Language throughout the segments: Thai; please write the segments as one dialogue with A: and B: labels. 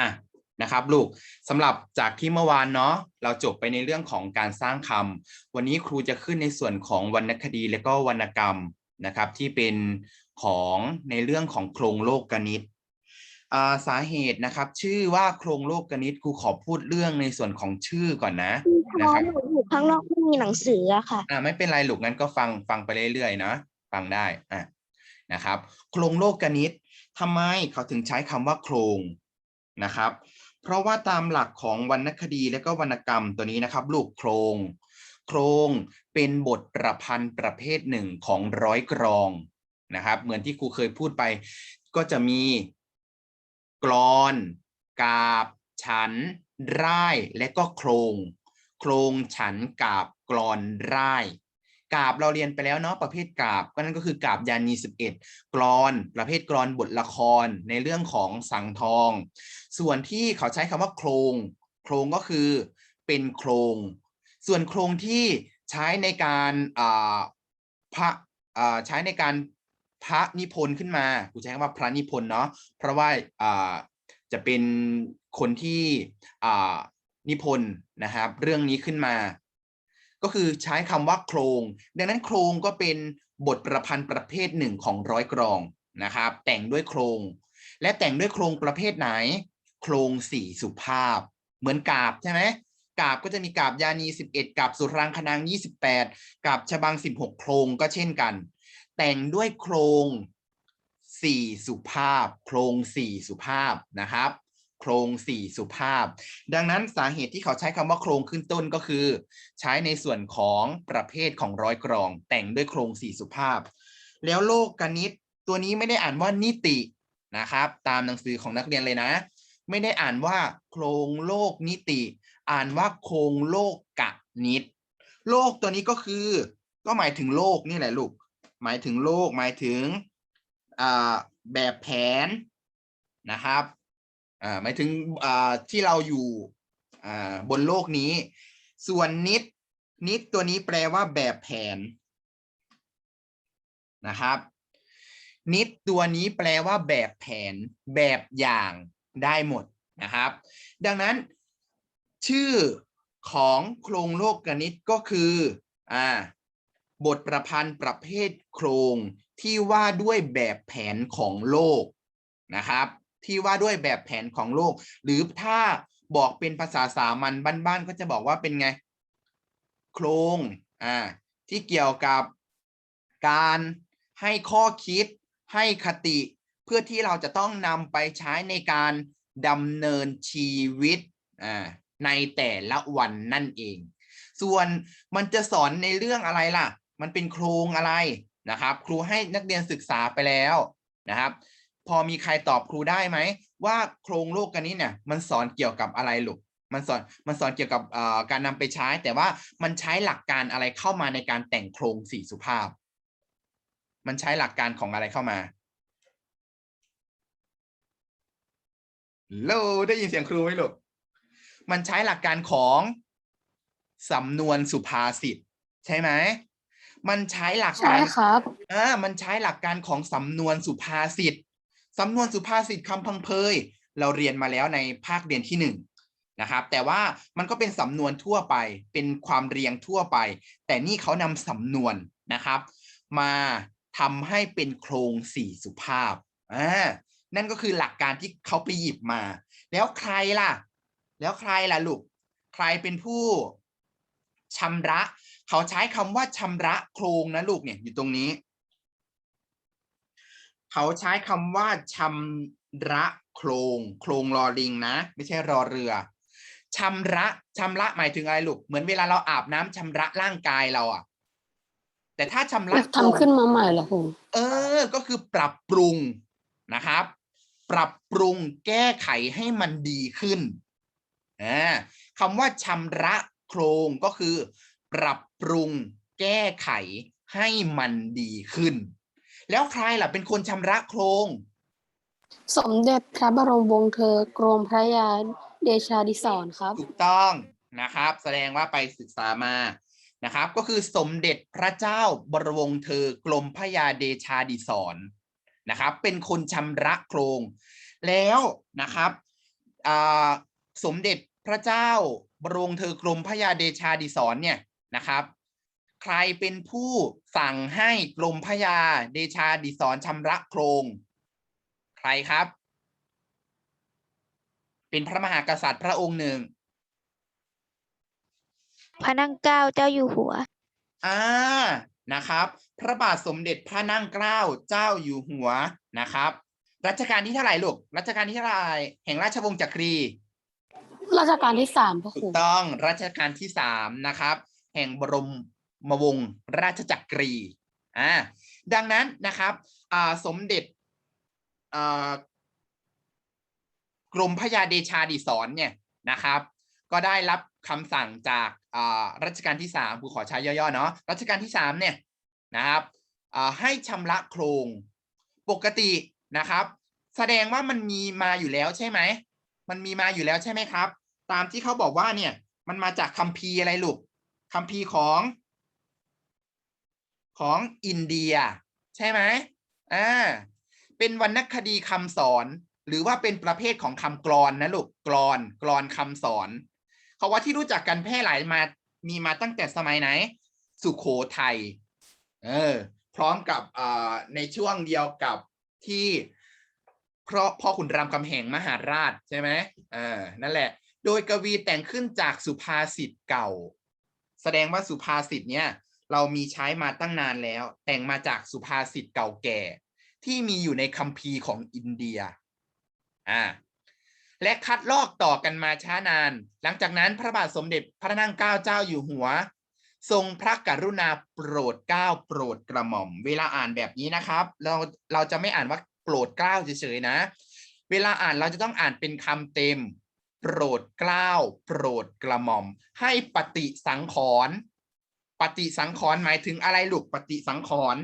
A: อะนะครับลูกสำหรับจากที่เมื่อวานเนาะเราจบไปในเรื่องของการสร้างคำวันนี้ครูจะขึ้นในส่วนของวรรณคดีและก็วรรณกรรมนะครับที่เป็นของในเรื่องของโครงโลกกนิตอ่าสาเหตุนะครับ ชื่อว่าโครงโลกกนิตครูขอพูดเรื่องในส่วนของชื่อก่อนนะ
B: เพ
A: นะ
B: ราะ
A: ครับ
B: หนูอยู่ข้างนอกไม่มีหนังสืออะค่ะ
A: อ่าไม่เป็นไรลูกงั้นก็ฟังฟังไปเรื่อยๆนะฟังได้อะนะครับ โครงโลกกนิตทำไมเขาถึงใช้คำว่าโครง นะครับ เพราะว่าตามหลักของวรรณคดีและก็วรรณกรรมตัวนี้นะครับ ลูกโครงโครงเป็นบทประพันธ์ประเภทหนึ่งของร้อยกรองนะครับ เหมือนที่ครูเคยพูดไป ก็จะมีกรอน กาบ ฉัน ร่าย และก็โครง โครงฉันกาบกรอนร่าย กาบเราเรียนไปแล้วเนาะประเภทกาบก็นั่นก็คือกาบยานีสิบเอ็ดกรอน ประเภทกรอนบทละครในเรื่องของสังทอง ส่วนที่เขาใช้คำว่าโครงโครงก็คือเป็นโครง ส่วนโครงที่ใช้ในการอ่าพระอ่าใช้ในการพระนิพนธ์ขึ้นมากูใช้คำว่าพระนิพนธ์เนาะเพราะว่าอ่าจะเป็นคนที่อ่านิพนธ์นะครับ เรื่องนี้ขึ้นมา ก็คือใช้คำว่าโครง ดังนั้นโครงก็เป็นบทประพันธ์ประเภทหนึ่งของร้อยกรองนะครับ แต่งด้วยโครง และแต่งด้วยโครงประเภทไหน โครงสี่สุภาพ เหมือนกาบใช่ไหมกาบก็จะมีกาบยานี 11 กาบสุรังคนาง 28 กาบฉบัง 16 โครงก็เช่นกัน แต่งด้วยโครงสี่สุภาพ โครงสี่สุภาพนะครับ โครงสี่สุภาพ ดังนั้นสาเหตุที่เขาใช้คำว่าโครงขึ้นต้นก็คือ ใช้ในส่วนของประเภทของร้อยกรอง แต่งด้วยโครงสี่สุภาพ แล้วโลกกนิตตัวนี้ไม่ได้อ่านว่านิตินะครับ ตามหนังสือของนักเรียนเลยนะ ไม่ได้อ่านว่าโครงโลกนิติ อ่านว่าโครงโลกกะนิต โลกตัวนี้ก็คือ ก็หมายถึงโลกนี่แหละลูกหมายถึงโลกหมายถึงแบบแผนนะครับ อ่าหมายถึงอ่าที่เราอยู่อ่าบนโลกนี้ ส่วนนิดนิดตัวนี้แปลว่าแบบแผนนะครับ นิดตัวนี้แปลว่าแบบแผน แบบอย่างได้หมดนะครับ ดังนั้น ชื่อของโครงโลกกนิตก็คืออ่าบทประพันธ์ประเภทโครงที่ว่าด้วยแบบแผนของโลกนะครับ ที่ว่าด้วยแบบแผนของโลก หรือถ้าบอกเป็นภาษาสามัญบ้านๆก็จะบอกว่าเป็นไง โครงอ่าที่เกี่ยวกับการให้ข้อคิดให้คติ เพื่อที่เราจะต้องนำไปใช้ในการดำเนินชีวิตอ่าในแต่ละวันนั่นเอง ส่วนมันจะสอนในเรื่องอะไรล่ะ มันเป็นโครงอะไรนะครับ ครูให้นักเรียนศึกษาไปแล้วนะครับ พอมีใครตอบครูได้ไหม ว่าโครงโลกกันนี้เนี่ยมันสอนเกี่ยวกับอะไรลูกมันสอนมันสอนเกี่ยวกับเอ่อการนำไปใช้ แต่ว่ามันใช้หลักการอะไรเข้ามาในการแต่งโครงสี่สุภาพ มันใช้หลักการของอะไรเข้ามาโลได้ยินเสียงครูไหมลูกมันใช้หลักการของสำนวนสุภาษิตใช่ไหมมันใช้หลัก
B: ใช่
A: การ
B: ครับ
A: อ่ามันใช้หลักการของสำนวนสุภาษิต สำนวนสุภาษิตคำพังเพยเราเรียนมาแล้วในภาคเรียนที่หนึ่งนะครับ แต่ว่ามันก็เป็นสำนวนทั่วไป เป็นความเรียงทั่วไป แต่นี่เขานำสำนวนนะครับ มาทำให้เป็นโครงสี่สุภาพอ่านั่นก็คือหลักการที่เขาไปหยิบมา แล้วใครล่ะ แล้วใครล่ะลูก ใครเป็นผู้ชำระ เขาใช้คำว่าชำระโครงนะลูกเนี่ยอยู่ตรงนี้ เขาใช้คำว่าชำระโครงโครงรอลิงนะ ไม่ใช่รอเรือชำระชำระหมายถึงอะไรลูกเหมือนเวลาเราอาบน้ำชำระร่างกายเราอะแต่ถ้าชำ
B: อ
A: ระ
B: ยาก
A: โครง
B: ทำขึ้นมาใหม่เหรอครู
A: เออ ก็คือปรับปรุงนะครับ ปรับปรุงแก้ไขให้มันดีขึ้นอ่าคำว่าชำระโครงก็คือ ปรับปรุงแก้ไขให้มันดีขึ้น แล้วใครล่ะเป็นคนชำระโครง
B: สมเด็จพระบรมวงศ์เธอกรมพระยาเดชาดิศรครับ
A: ถูกต้องนะครับ แสดงว่าไปศึกษามานะครับ ก็คือสมเด็จพระเจ้าบรมวงศ์เธอกรมพระยาเดชาดิศรนะครับ เป็นคนชำระโครง แล้วนะครับอ่าสมเด็จพระเจ้าบรมเธอกรมพระยาเดชาดิศรเนี่ยนะครับ ใครเป็นผู้สั่งให้กรมพระยาเดชาดิศรชำระโครง ใครครับ เป็นพระมหากษัตริย์พระองค์หนึ่ง
C: พระนั่งเกล้าเจ้าอยู่หัว
A: อ่านะครับ พระบาทสมเด็จพระนั่งเกล้าเจ้าอยู่หัวนะครับรัชกาลที่เท่าไหร่ลูกรัชกาลที่เท่าไหร่แห่งราชวงศ์จักรี
B: ราชการที่สามพระค
A: ถู
B: รู
A: กต้องรัชกาลที่สามนะครับ แห่งบรม มวงราชจักรีอ่าดังนั้นนะครับสมเด็จกรมพระยาเดชาดิศรเนี่ยนะครับ ก็ได้รับคำสั่งจากรัชกาลที่สามผู้ขอใช้ย่อๆเนาะรัชกาลที่สามเนี่ยนะครับให้ชำระโครงปกตินะครับ แสดงว่ามันมีมาอยู่แล้วใช่ไหมมันมีมาอยู่แล้วใช่ไหมครับ ตามที่เขาบอกว่าเนี่ยมันมาจากคัมภีร์อะไรลูกคัมภีร์ของ ของอินเดีย ใช่ไหมอ่าเป็นวรรณคดีคำสอน หรือว่าเป็นประเภทของคำกลอนนะลูกกลอนกลอนคำสอนเขาว่าที่รู้จักกันแพร่หลายมามีมาตั้งแต่สมัยไหน สุขโขทัยเออพร้อมกับอ่าในช่วงเดียวกับที่เพราะพ่อขุนรามคำแหงมหาราชใช่ไหมอ่านั่นแหละ โดยกวีแต่งขึ้นจากสุภาษิตเก่า แสดงว่าสุภาษิตเนี่ย เรามีใช้มาตั้งนานแล้ว แต่งมาจากสุภาษิตเก่าแก่ ที่มีอยู่ในคัมภีร์ของอินเดียอ่าและคัดลอกต่อกันมาช้านาน หลังจากนั้นพระบาทสมเด็จพระนั่งเกล้าเจ้าอยู่หัว ทรงพระกรุณาโปรดเกล้าโปรดกระหม่อม เวลาอ่านแบบนี้นะครับ เราเราจะไม่อ่านว่าโปรดเกล้าเฉยๆนะ เวลาอ่านเราจะต้องอ่านเป็นคำเต็ม โปรดเกล้าโปรดกระหม่อม ให้ปฏิสังขรณ์ ปฏิสังขรณ์หมายถึงอะไรลูกปฏิสังขรณ์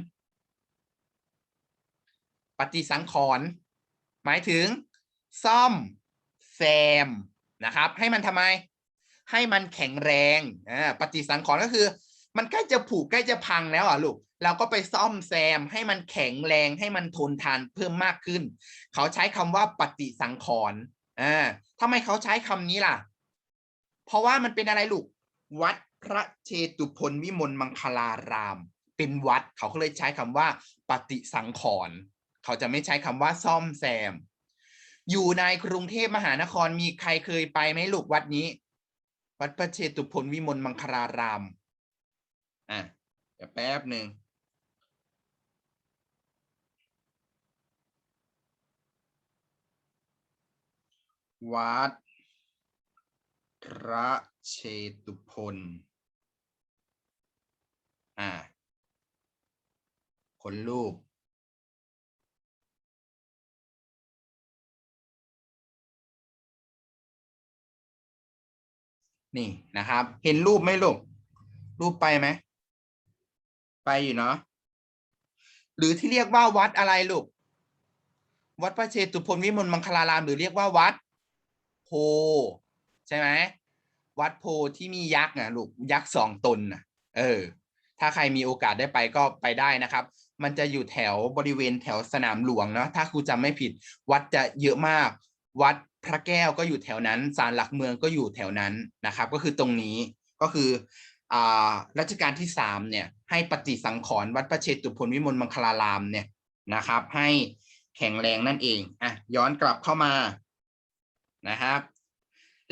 A: ปฏิสังขรณ์หมายถึง ซ่อมแซมนะครับ ให้มันทำไม ให้มันแข็งแรงอ่าปฏิสังขรณ์ก็คือ มันใกล้จะผุใกล้จะพังแล้วอะลูกเราก็ไปซ่อมแซมให้มันแข็งแรงให้มันทนทานเพิ่มมากขึ้น เขาใช้คำว่าปฏิสังขรณ์อ่าทำไมเขาใช้คำนี้ล่ะ เพราะว่ามันเป็นอะไรลูกวัด พระเชตุพนวิมลมังคลาราม เป็นวัดเขาก็เลยใช้คำว่า ปฏิสังขรณ์เขาจะไม่ใช้คำว่าซ่อมแซม อยู่ในกรุงเทพมหานครมีใครเคยไปไหมลูกวัดนี้ วัดพระเชตุพนวิมลมังคลารามอะเดี๋ยวแป๊บหนึ่งวัดพระ เชตุพนอ่า คนรูป นี่นะครับ เห็นรูปไหมลูก รูปไปไหม ไปอยู่เนาะ หรือที่เรียกว่าวัดอะไรลูก วัดพระเชตุพนวิมลมังคลารามหรือเรียกว่าวัดโพใช่ไหม วัดโพที่มียักษ์นะลูกยักษ์สองตนนะเออ ถ้าใครมีโอกาสได้ไปก็ไปได้นะครับ มันจะอยู่แถวบริเวณแถวสนามหลวงเนาะถ้าครูจำไม่ผิด วัดจะเยอะมาก วัดพระแก้วก็อยู่แถวนั้นศาลหลักเมืองก็อยู่แถวนั้นนะครับ ก็คือตรงนี้ก็คืออ่ารัชกาลที่สามเนี่ยให้ปฏิสังขรณ์วัดพระเชตุพนวิมลมังคลารามเนี่ยนะครับ ให้แข็งแรงนั่นเองอะย้อนกลับเข้ามานะครับ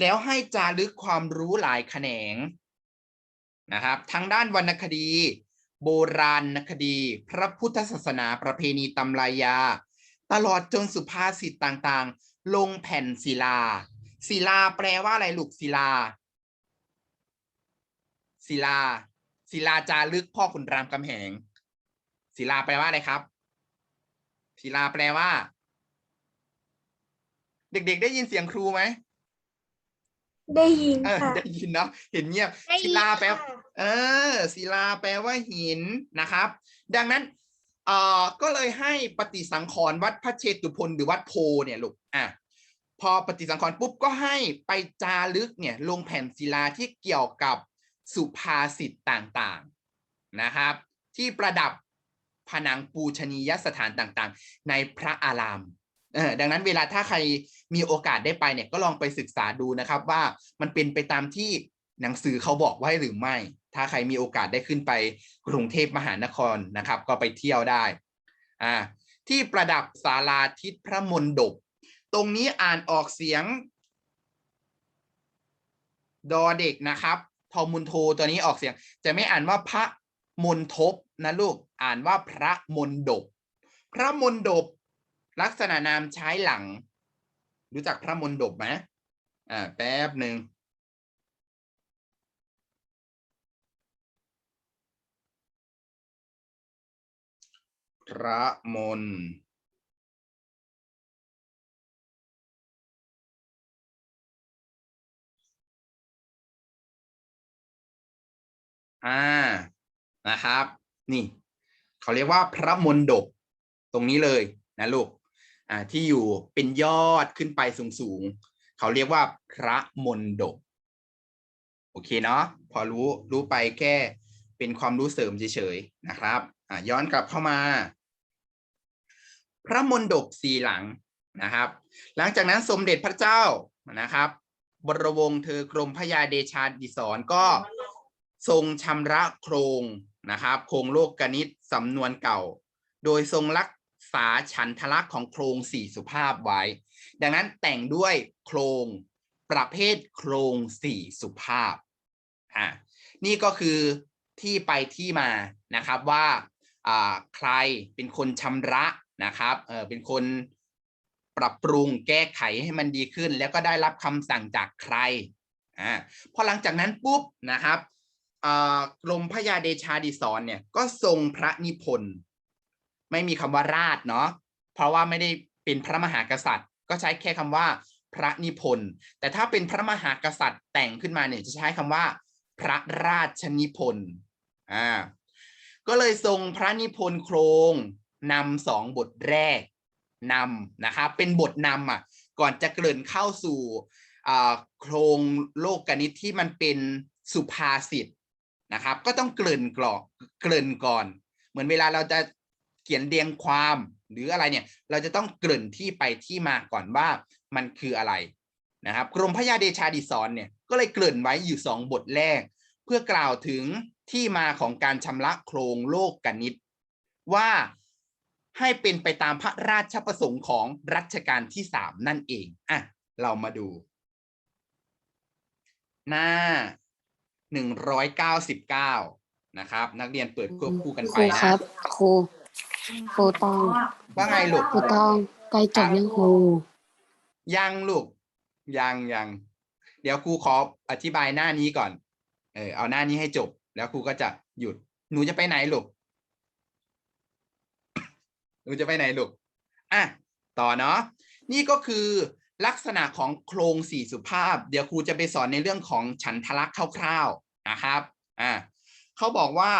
A: แล้วให้จารึกความรู้หลายแขนงนะครับทางด้านวรรณคดี โบราณคดี พระพุทธศาสนาประเพณีตำรายา ตลอดจนสุภาษิตต่างๆ ลงแผ่นศิลา ศิลาแปลว่าอะไรลูกศิลา ศิลา ศิลาจารึกพ่อขุนรามคำแหง ศิลาแปลว่าอะไรครับ ศิลาแปลว่า เด็กๆ ได้ยินเสียงครูไหม
C: ได้ยิน
A: เออ
C: ค่ะ
A: ได้ยินเนาะเห็นเงียบ
C: ได้ยิน
A: ศิลาแปล
C: ค่ะ
A: เออศิลาแปลว่าหินนะครับ ดังนั้นเอ่อก็เลยให้ปฏิสังขรณ์วัดพระเชตุพนหรือวัดโพเนี่ยลูกอะพอปฏิสังขรณ์ปุ๊บก็ให้ไปจารึกเนี่ยลงแผ่นศิลาที่เกี่ยวกับสุภาษิตต่างๆนะครับ ที่ประดับผนังปูชนียสถานต่างๆ ในพระอาราม เออดังนั้นเวลาถ้าใครมีโอกาสได้ไปเนี่ยก็ลองไปศึกษาดูนะครับ ว่ามันเป็นไปตามที่หนังสือเขาบอกไว้หรือไม่ ถ้าใครมีโอกาสได้ขึ้นไปกรุงเทพมหานครนะครับ ก็ไปเที่ยวได้อ่าที่ประดับศาลาทิศพระมนดบ ตรงนี้อ่านออกเสียง ดอเด็กนะครับ ทอมุนโทตัวนี้ออกเสียง จะไม่อ่านว่าพระมนทบนะลูก อ่านว่าพระมนดบ พระมนดบ ลักษณะนามใช้หลัง รู้จักพระมนดบไหมอ่าแป๊บหนึ่งพระมนอ่านะครับ นี่ เขาเรียกว่าพระมนดบตรงนี้เลยนะลูก ที่อยู่เป็นยอดขึ้นไปสูงๆเขาเรียกว่าพระมนดบโอเคเนาะพอรู้รู้ไปแค่เป็นความรู้เสริมเฉยๆนะครับอ่าย้อนกลับเข้ามา พระมนดบสีหลังนะครับ หลังจากนั้นสมเด็จพระเจ้านะครับ บรวงเธอกรมพระยาเดชาดิศรก็ทรงชำระโครงนะครับ โครงโลกกนิตสำนวนเก่า โดยทรงรัก ษาฉันทลักษณ์ของโครงสี่สุภาพไว้ ดังนั้นแต่งด้วยโครงประเภทโครงสี่สุภาพอ่านี่ก็คือที่ไปที่มานะครับว่าอ่าใครเป็นคนชำระนะครับเออเป็นคนปรับปรุงแก้ไขให้มันดีขึ้น แล้วก็ได้รับคำสั่งจากใครอ่าพอหลังจากนั้นปุ๊บนะครับอ่ากรมพระยาเดชาดิศรเนี่ยก็ทรงพระนิพนธ์ ไม่มีคำว่าราชเนาะเพราะว่าไม่ได้เป็นพระมหากษัตริย์ ก็ใช้แค่คำว่าพระนิพนธ์แต่ถ้าเป็นพระมหากษัตริย์แต่งขึ้นมาเนี่ยจะใช้คำว่า พระราชนิพนธ์อ่าก็เลยทรงพระนิพนธ์โครงนำสองบทแรกนำนะครับเป็นบทนำอะก่อนจะเกริ่นเข้าสู่อ่าโครงโลกกนิตที่มันเป็นสุภาษิตนะครับ ก็ต้องเกริ่นกรอกเกริ่นก่อน เหมือนเวลาเราจะ เขียนเรียงความ หรืออะไรเนี่ยเราจะต้องกริ่นที่ไปที่มาก่อนว่ามันคืออะไรนะครับกรมพระยาเดชาดิศรเนี่ยก็เลยกริ่นไว้อยู่สองบทแรก เพื่อกล่าวถึงที่มาของการชำระโครงโลกกนิตว่าให้เป็นไปตามพระราชประสงค์ของรัชกาลที่สามนั่นเองอะเรามาดู หน้าหนึ่งร้อยเก้าสิบเก้านะครับ นักเรียนเปิดควบคู่กันไปนะครับ
B: ครู ครูต้อง
A: ว่าไงลูก
B: ครูต้องใกล้จบยังครู
A: ยังลูกยังยังเดี๋ยวครูขออธิบายหน้านี้ก่อน เออเอาหน้านี้ให้จบ แล้วครูก็จะหยุด หนูจะไปไหนลูกหนูจะไปไหนลูกอะต่อเนาะนี่ก็คือลักษณะของโครงสี่สุภาพ เดี๋ยวครูจะไปสอนในเรื่องของฉันทลักษณ์คร่าวๆนะครับ อะเขาบอกว่า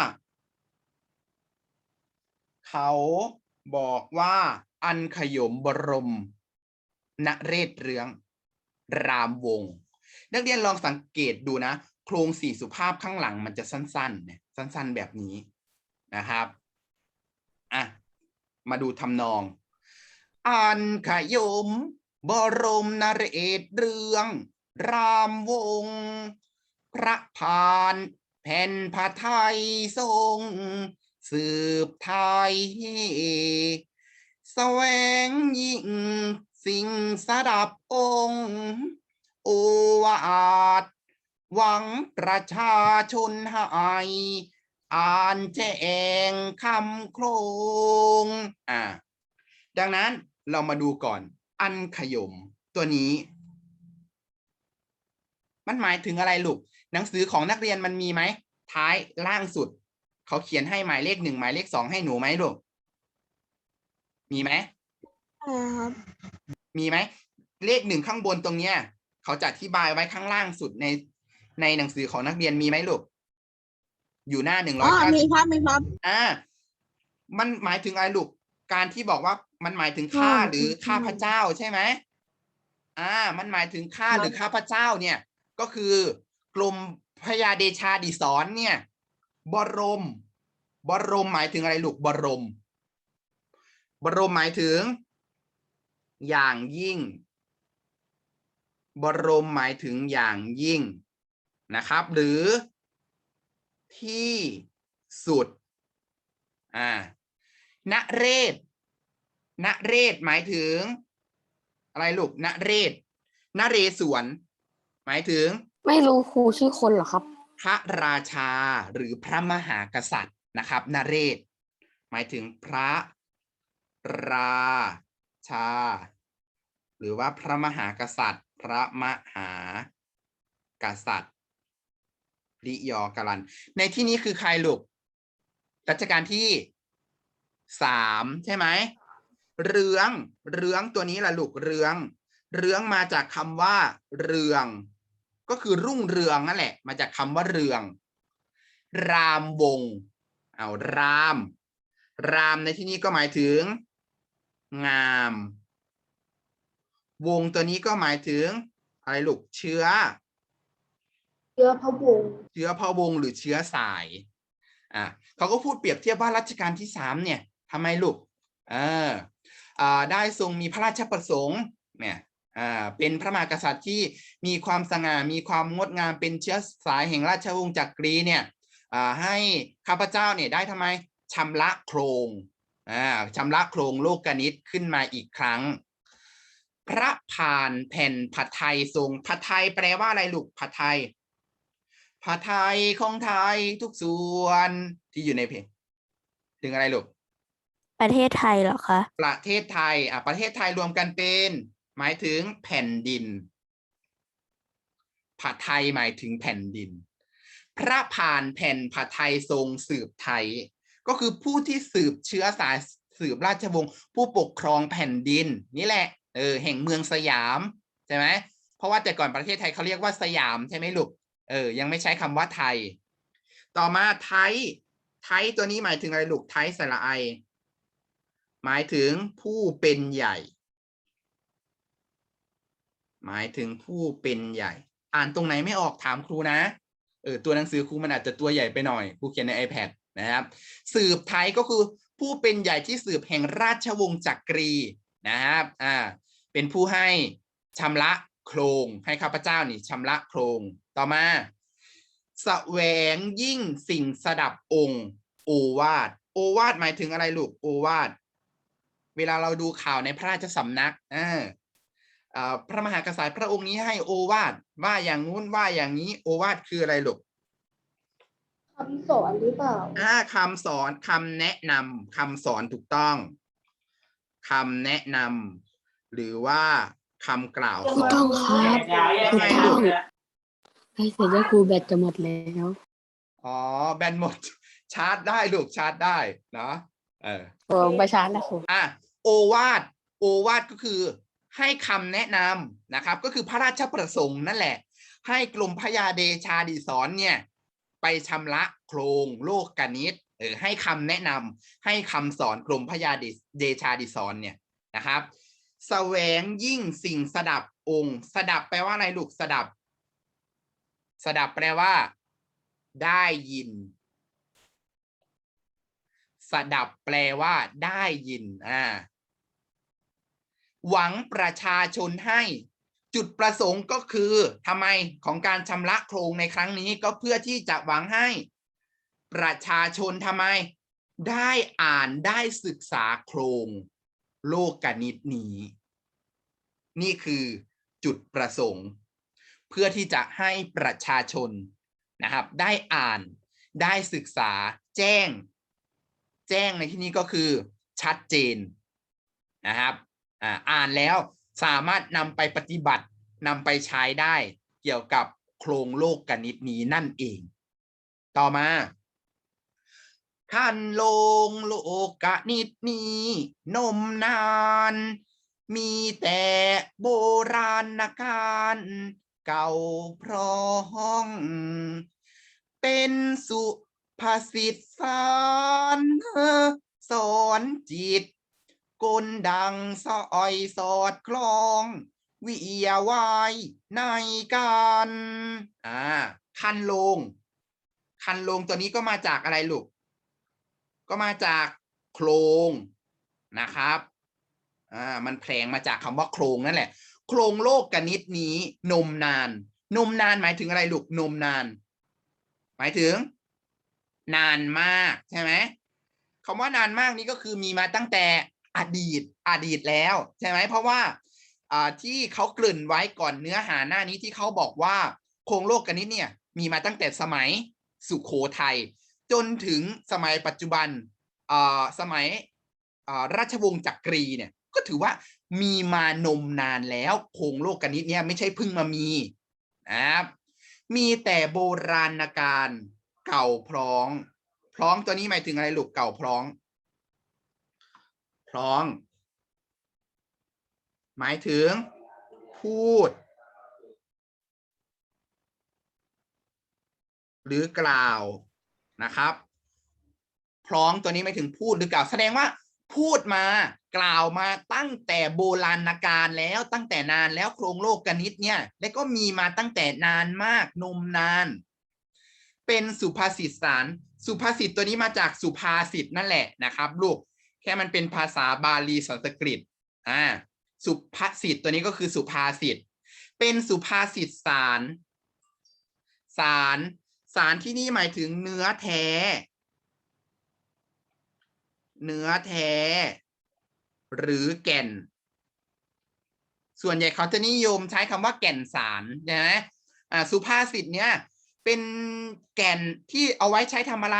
A: เขาบอกว่าอันขยมบรมนเรศเรืองรามวงศ์นักเรียนลองสังเกตดูนะ โครงสี่สุภาพข้างหลังมันจะสั้นๆเนี่ยสั้นๆแบบนี้นะครับอะมาดูทำนอง อันขยมบรมนเรศเรือง รามวงศ์พระพานแผ่นพระไทยทรง สืบไทยแสวงยิ่งสิ่งสดับองค์โอวาทหวังประชาชนให้อ่านแจ้งคำโครงอ่าดังนั้นเรามาดูก่อน อันขยมตัวนี้ มันหมายถึงอะไรลูก หนังสือของนักเรียนมันมีไหม ท้ายล่างสุด เขาเขียนให้หมายเลขหนึ่งหมายเลขสองให้หนูไหมลูกมีไหม
C: ครับ
A: มีไหมเลขหนึ่งข้างบนตรงเนี้ย เขาจะอธิบายไว้ข้างล่างสุดในในหนังสือของนักเรียนมีไหมลูกอยู่หน้าหนึ่งร้
C: อ๋
A: อ
C: อย
A: เก้า
C: มี
A: สิบ
C: ครับมีครับ
A: อ่ามันหมายถึงอะไรลูกการที่บอกว่ามันหมายถึงข้า
C: อ่า
A: หรือ
C: อืม
A: ข้าพเจ้าใช่ไหมอ่า มันหมายถึงข้า
C: ครับ
A: หรือข้าพเจ้าเนี่ย ก็คือกรมพระยาเดชาดิศรเนี่ย บรม บรมหมายถึงอะไรลูกบรม บรมหมายถึง อย่างยิ่ง บรมหมายถึงอย่างยิ่งนะครับ หรือ ที่สุดอ่านเรศนเรศหมายถึง อะไรลูกนเรศนเรศวรหมายถึง
B: ไม่รู้ครูชื่อคนเหรอครับ
A: พระราชาหรือพระมหากษัตริย์นะครับนเรศ หมายถึงพระราชา หรือว่าพระมหากษัตริย์ พระมหากษัตริย์ลิยอกรัน ในที่นี้คือใครลูกรัชกาลที่สามใช่ไหมเรืองเรืองตัวนี้ละลูกเรือง เรืองมาจากคำว่า เรือง ก็คือรุ่งเรืองนั่นแหละ มาจากคำว่าเรือง รามวงศ์เอาราม รามในที่นี้ก็หมายถึง งาม วงตัวนี้ก็หมายถึง อะไรลูกเชื้อ
C: เชื้อพระวงศ์
A: เชื้อพระวงศ์หรือเชื้อสายอะเขาก็พูดเปรียบเทียบว่ารัชกาลที่สามเนี่ยทำไมลูกเอออ่าได้ทรงมีพระราชประสงค์เนี่ย อ่าเป็นพระมหากษัตริย์ที่มีความสง่ามีความงดงามเป็นเชื้อสายแห่งราชวงศ์จักรีเนี่ยอ่าให้ข้าพเจ้าเนี่ยได้ทำไมชำระโครงอ่าชำระโครงโลกนิตขึ้นมาอีกครั้ง พระผ่านแผ่นผัดไทยทรงผัดไทยแปลว่าอะไรลูกผัดไทยผัดไทยของไทยทุกส่วนที่อยู่ในเพลงถึงอะไรลูก
C: ประเทศไทยเหรอคะ
A: ประเทศไทย อะ ประเทศไทยรวมกันเป็น หมายถึงแผ่นดินผัดไทยหมายถึงแผ่นดิน พระผ่านแผ่นผัดไทยทรงสืบไทย ก็คือผู้ที่สืบเชื้อสายสืบราชวงศ์ผู้ปกครองแผ่นดิน นี่แหละเออแห่งเมืองสยามใช่ไหมเพราะว่าแต่ก่อนประเทศไทยเขาเรียกว่าสยามใช่ไหมลูกเออยังไม่ใช้คำว่าไทย ต่อมาไทยไทยตัวนี้หมายถึงอะไรลูกไทยสระไอ หมายถึงผู้เป็นใหญ่ หมายถึงผู้เป็นใหญ่ อ่านตรงไหนไม่ออกถามครูนะเออตัวหนังสือครูมันอาจจะตัวใหญ่ไปหน่อยครูเขียนใน iPad นะครับ สืบไทยก็คือผู้เป็นใหญ่ที่สืบแห่งราชวงศ์จักรีนะครับอ่าเป็นผู้ให้ชำระโครงให้ข้าพเจ้านี่ชำระโครงต่อมาแสวงยิ่งสิ่งสดับองค์ โอวาทโอวาทหมายถึงอะไรลูกโอวาทเวลาเราดูข่าวในพระราชสำนักเออเอ่อ พระมหากษัตริย์พระองค์นี้ให้โอวาทว่าอย่างงู้นว่าอย่างนี้โอวาทคืออะไรลูก
C: คำสอนหรือเปล่า
A: อ่าคำสอนคำแนะนำคำสอนถูกต้องคำแนะนำหรือว่าคำกล่าว
B: ถูกต้องครับ
A: ว่า
B: ถูก
A: ไง
B: ต้
A: ลู
B: อง
A: ก
B: ใกล้เสร็จแล้วครูแบตจะหมดแล้ว
A: อ๋อแบนหมด ชาร์จได้ลูกชาร์จได้เนาะเออ
B: โอ้ประชาร์จแล้วครู
A: อะโอวาทโอวาทก็คือ ให้คำแนะนำนะครับ ก็คือพระราชประสงค์นั่นแหละ ให้กลุ่มพญาเดชาดิสรเนี่ยไปชำระโครงโลกกนิษฐ์เออให้คำแนะนำให้คำสอนกลุ่มพญาเดชาดิสรเนี่ยนะครับสแสวงยิ่งสิ่งสดับองค์สดับแปลว่าอะไรลูกสดับ สดับแปลว่า ได้ยินสดับแปลว่าได้ยิน อ่า หวังประชาชนให้ จุดประสงค์ก็คือทำไมของการชำระโครงในครั้งนี้ก็เพื่อที่จะหวังให้ ประชาชนทำไม ได้อ่านได้ศึกษาโครงโลกกนิตนี้ นี่คือจุดประสงค์ เพื่อที่จะให้ประชาชนนะครับ ได้อ่านได้ศึกษาแจ้ง แจ้งในที่นี้ก็คือชัดเจนนะครับ อ่านแล้วสามารถนำไปปฏิบัตินำไปใช้ได้เกี่ยวกับโครงโลกกนิตนี้นั่นเอง ต่อมาท่านลงโลกนิตนี้ นมนาน มีแต่โบราณการเก่าพร้อง เป็นสุภาษิตสารสอนจิต กลดังสอยสอดคล้อง วิยาวายในการอ่าคันลง คันลงตัวนี้ก็มาจากอะไรลูก ก็มาจากโครงนะครับอ่ามันแผลงมาจากคำว่าโครงนั่นแหละ โครงโลกกนิดนี้ นมนาน นมนานหมายถึงอะไรลูกนมนาน หมายถึง นานมากใช่ไหมคำว่านานมากนี้ก็คือมีมาตั้งแต่ อดีตอดีตแล้ว ใช่ไหมเพราะว่าที่เขากลิ่นไว้ก่อนเนื้อหาหน้านี้ที่เขาบอกว่าโครงโลกกนิดเนี่ยมีมาตั้งแต่สมัยสุขโขทัยจนถึงสมัยปัจจุบันสมัยราชวงศ์จักรีเนี่ยก็ถือว่ามีมานมนานแล้วโครงโลกกนิดเนี่ยไม่ใช่เพิ่งมามีนะครับมีแต่โบราณการเก่าพร้อง พร้องตัวนี้หมายถึงอะไรลูกเก่าพร้อง พร้อง หมายถึง พูด หรือกล่าวนะครับพร้องตัวนี้หมายถึงพูดหรือกล่าว แสดงว่า พูดมากล่าวมาตั้งแต่โบราณการแล้วตั้งแต่นานแล้วโครงโลกกนิตเนี่ย และก็มีมาตั้งแต่นานมากนมนาน เป็นสุภาษิตสาร สุภาษิตตัวนี้มาจากสุภาษิตนั่นแหละนะครับ ลูก แค่มันเป็นภาษาบาลีสันสกฤตอ่าสุภาษิตตัวนี้ก็คือสุภาษิต เป็นสุภาษิตสาร สาร สารที่นี่หมายถึงเนื้อแท้ เนื้อแท้ หรือแก่น ส่วนใหญ่เขาจะนิยมใช้คำว่าแก่นสารนะอ่าสุภาษิตเนี่ยเป็นแก่นที่เอาไว้ใช้ทำอะไร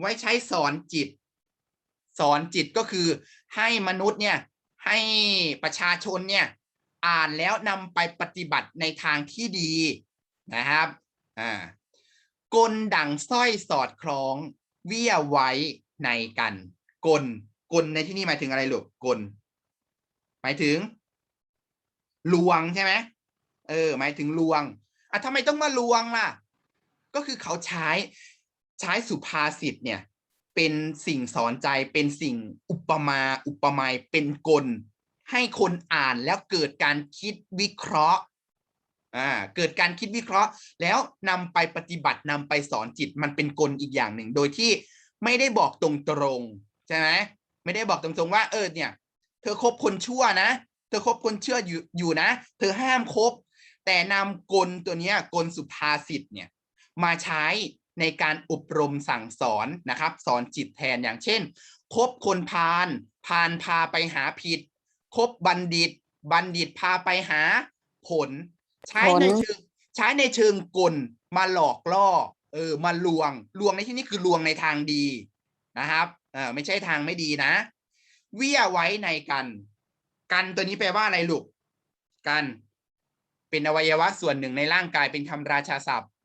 A: ไว้ใช้สอนจิต สอนจิตก็คือ ให้มนุษย์เนี่ยให้ประชาชนเนี่ยอ่านแล้วนำไปปฏิบัติในทางที่ดีนะครับอ่ากลดังสร้อยสอดคล้องเวี่ยไว้ในกัน กลกลในที่นี่หมายถึงอะไรลูกกล หมายถึง ลวงใช่ไหมเออ หมายถึงลวงอะทำไมต้องมาลวงล่ะ ก็คือเขาใช้ใช้สุภาษิตเนี่ย เป็นสิ่งสอนใจเป็นสิ่งอุปมาอุปไมยเป็นกล ให้คนอ่านแล้วเกิดการคิดวิเคราะห์อ่าเกิดการคิดวิเคราะห์ แล้วนำไปปฏิบัตินำไปสอนจิตมันเป็นกลอีกอย่างหนึ่ง โดยที่ไม่ได้บอกตรงๆใช่ไหมไม่ได้บอกตรงๆว่าเออเนี่ย เธอคบคนชั่วนะ เธอคบคนเชื่ออยู่อยู่นะ เธอห้ามคบ แต่นำกลตัวเนี้ยกลสุภาษิตเนี่ยมาใช้ ในการอบรมสั่งสอนนะครับ สอนจิตแทนอย่างเช่น คบคนพาลพาลพาไปหาผิด คบบัณฑิต บัณฑิตพาไปหาผล ใช้ใน
B: ผล
A: เชิงใช้ในเชิงกลมาหลอกล่อเออมาลวงลวงในที่นี้คือลวงในทางดีนะครับเออไม่ใช่ทางไม่ดีนะ เวี่ยไว้ในกัน กันตัวนี้แปลว่าอะไรลูก กัน เป็นอวัยวะส่วนหนึ่งในร่างกายเป็นคำราชาศัพท์เ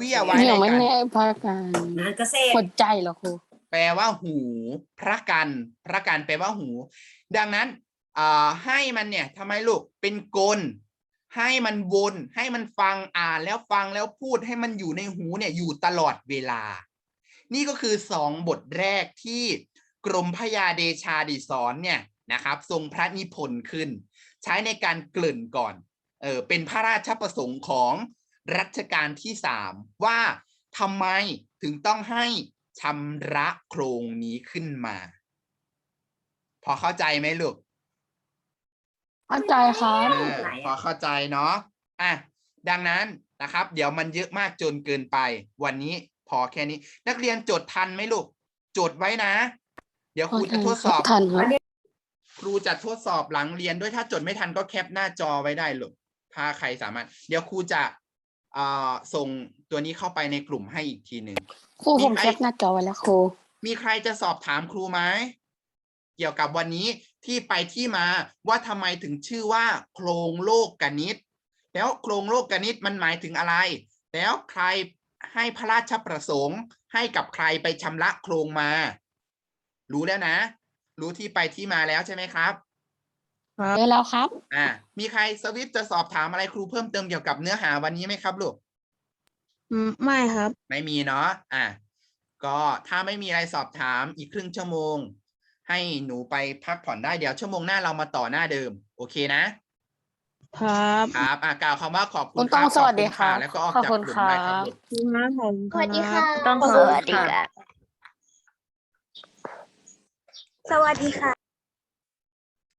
A: วี่ยไว้
B: เนี่
A: ใน
B: ยไม่
A: กัน
B: แน่พาการ
D: งานเกษตร
B: หัวใจเหรอครู
A: แปลว่าหู พระกัน พระกันแปลว่าหู ดังนั้นอ่าให้มันเนี่ยทำไมลูกเป็นกล ให้มันวนให้มันฟังอ่านแล้วฟังแล้วพูดให้มันอยู่ในหูเนี่ยอยู่ตลอดเวลา นี่ก็คือสองบทแรกที่กรมพระยาเดชาดิสอนเนี่ยนะครับ ทรงพระนิพนธ์ขึ้น ใช้ในการเกริ่นก่อนเออเป็นพระราชประสงค์ของ รัชกาลที่สามว่าทำไมถึงต้องให้ชำระโครงนี้ขึ้นมา พอเข้าใจไหมลูก
B: เข้าใจครับ
A: เออพอเข้าใจเนาะอะดังนั้นนะครับ เดี๋ยวมันเยอะมากจนเกินไป วันนี้พอแค่นี้ นักเรียนจดทันไหมลูก จดไว้นะ เดี๋ยวครูจะทดสอบ
B: ทันครับ
A: ครูจะทดสอบหลังเรียนด้วยถ้าจดไม่ทันก็แคปหน้าจอไว้ได้ลูกถ้าใครสามารถ เดี๋ยวครูจะอ่า ส่งตัวนี้เข้าไปในกลุ่มให้อีกทีหนึ่ง
B: ครูผม
A: มีไหม
B: แคปหน้าจอไว้แล้วครู
A: มีใครจะสอบถามครูไหมเกี่ยวกับวันนี้ที่ไปที่มาว่าทำไมถึงชื่อว่า โครงโลกกนิต แล้วโครงโลกกนิตมันหมายถึงอะไร แล้วใครให้พระราชประสงค์ ให้กับใครไปชำระโครงมา รู้แล้วนะ รู้ที่ไปที่มาแล้วใช่ไหมครับ
B: เดี๋ยวแล้วครับ
A: อ่า มีใครสวิฟต์จะสอบถามอะไรครูเพิ่มเติมเกี่ยวกับเนื้อหาวันนี้ไหมครับลูก
C: ไม่ครับ
A: ไม่มีเนาะ อะก็ถ้าไม่มีอะไรสอบถามอีกครึ่งชั่วโมง ให้หนูไปพักผ่อนได้เดี๋ยวชั่วโมงหน้าเรามาต่อหน้าเดิม โอเคนะ
C: ครับ
A: ครับ อะกล่าวคำว่าขอบคุ
B: คุ
A: ณ
B: ณต้อง
A: รับ
B: สวัสดี
A: ขอบณ
B: ครับ
A: แล้วก็ออก
B: ขอบ
A: จาก
B: คุณ
A: กลุ่มได้ครับ
B: ครับ
A: ลูก
C: สวัสดีค่ะ
B: ต้อง
C: ส
B: ส
C: วั
B: วั
C: ส
B: ส
C: ดี
B: ดี
C: ค่ะ
B: ค่ะ
D: สวัสดีค่ะ